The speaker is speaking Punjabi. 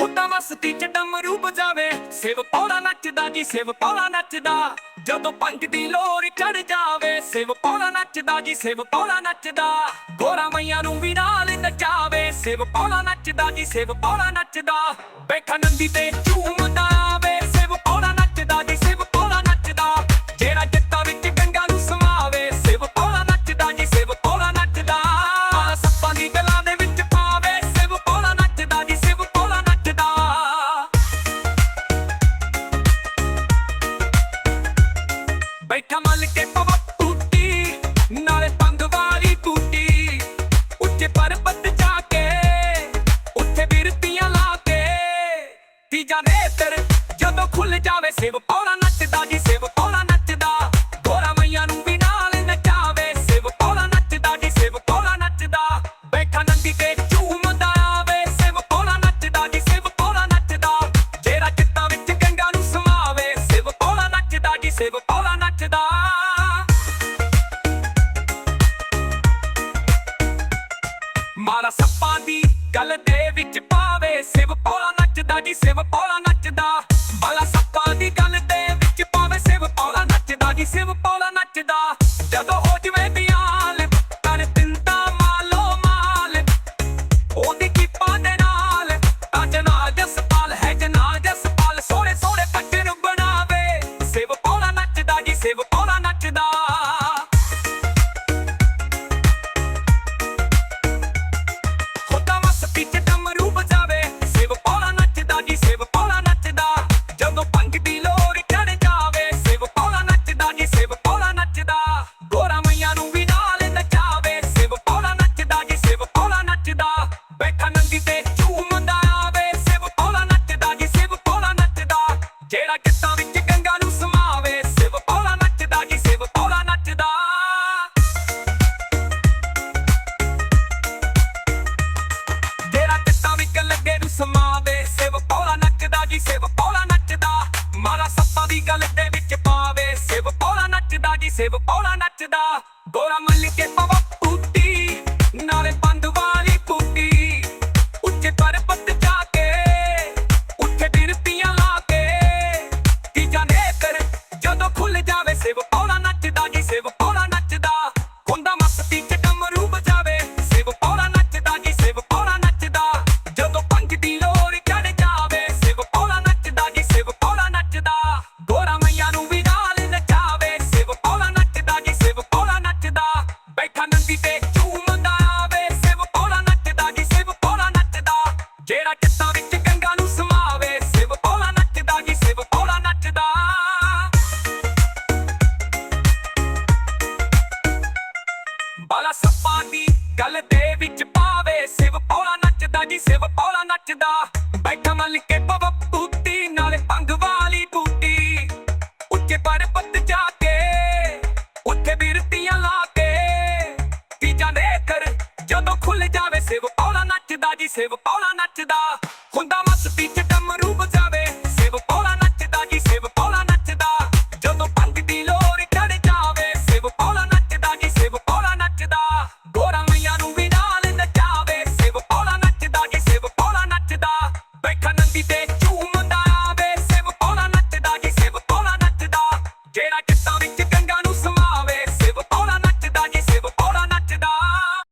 ਖੁੱਦਾ ਮਸਤੀ ਚ ਡਮਰੂ ਬਜਾਵੇ ਸਿਵ ਪੌੜਾ ਨੱਚਦਾ ਜੀ, ਸਿਵ ਪੌੜਾ ਨੱਚਦਾ। ਜਦੋਂ ਪੰਜ ਦੀ ਲੋਰ ਚੜ ਜਾਵੇ, ਸਿਵ ਪੌੜਾ ਨੱਚਦਾ ਜੀ, ਸਿਵ ਪੌੜਾ ਨੱਚਦਾ। ਗੋਰਾ ਮਈਆਂ ਨੂੰ ਵੀ ਨਾਲ ਨਚਾਵੇ, ਸਿਵ ਪੌੜਾ ਨੱਚਦਾ ਜੀ, ਸਿਵ ਪੌੜਾ ਨੱਚਦਾ। ਬੈਠਾ ਨੰਦੀ ਤੇ ਝੂਮਦਾ। ਖੁੱਲ ਸਿਵ ਪੌੜਾ ਨੱਚਦਾ ਜੀ ਸਿਵ ਪੌੜਾ ਨੱਚਦਾ ਗੋਰਾ ਮਈਆਂ ਨੂੰ ਵੀ ਨਾਲ ਨਚਾਵੇ ਸਿਵ ਪੌੜਾ ਨੱਚਦਾ ਜੀ ਸਿਵ ਪੌੜਾ ਨੱਚਦਾ ਬੈਠਾ ਨੰਦੀ ਤੇ ਝੂਮਦਾ ਆਵੇ ਸਿਵ ਪੌੜਾ ਨੱਚਦਾ ਜੀ ਸਿਵ ਪੌੜਾ ਨੱਚਦਾ ਜਿਹੜਾ ਚਿੱਤਾਂ ਵਿੱਚ ਗੰਗਾ ਨੂੰ ਸਮਾਵੇ ਸਿਵ ਪੌੜਾ ਨੱਚਦਾ ਜੀ ਸਿਵ ਪੌੜਾ ਨੱਚਦਾ ਮਾਰਾ ਸੱਪਾਂ ਦੀ ਗੱਲ ਦੇ ਵਿੱਚ ਪਾਵੇ ਸਿਵ ਪੌਲਾ ਨੱਚਦਾ ਜੀ ਸਿਵ ਪੌਲਾ ਨੱਚਦਾ ਮਾਲਾ ਜਿਹੜਾ ਕਿੱਤਾ ਵਿੱਚ ਗੰਗਾ ਨੂੰ ਸਮਾਵੇ? ਸਿਵ ਪੌਲਾ ਨੱਚਦਾ ਜੀ ਸਿਵ ਪੌਲਾ ਨੱਚਦਾ? ਜਿਹੜਾ ਕਿੱਤਾ ਵਿੱਚ ਲੱਗੇ ਨੂੰ ਸਮਾਵੇ, ਸਿਵ ਪੌਲਾ ਨੱਚਦਾ ਜੀ ਸਿਵ ਪੌਲਾ ਨੱਚਦਾ? ਮਾਰਾ ਸੱਪਾਂ ਦੀ ਗੱਲ ਦੇ ਵਿੱਚ ਪਾਵੇ, ਸਿਵ ਪੌਲਾ ਨੱਚਦਾ ਜੀ ਸਿਵ ਪੌਲਾ ਗੱਲ ਦੇ ਵਿੱਚ ਪਾਵੇ। ਸਿਵ ਪੌਲਾ ਨੱਚਦਾ ਜੀ, ਸਿਵ ਪੌਲਾ ਨੱਚਦਾ। ਬੈਠਾ ਮਲ ਕੇ ਪਵ ਟੂਟੀ ਨਾਲੇ ਪੰਗ ਵਾਲੀ ਟੂਟੀ। ਉੱਚੇ ਪਰਬਤ ਜਾ ਕੇ, ਉੱਥੇ ਬਿਰਤੀਆਂ ਲਾ ਕੇ। ਤੀਜਾ ਨੇਤਰ ਜਦੋਂ ਖੁੱਲ ਜਾਵੇ, ਸਿਵ ਪੌਲਾ ਨੱਚਦਾ ਜੀ, ਸਿਵ ਪੌਲਾ ਨੱਚਦਾ।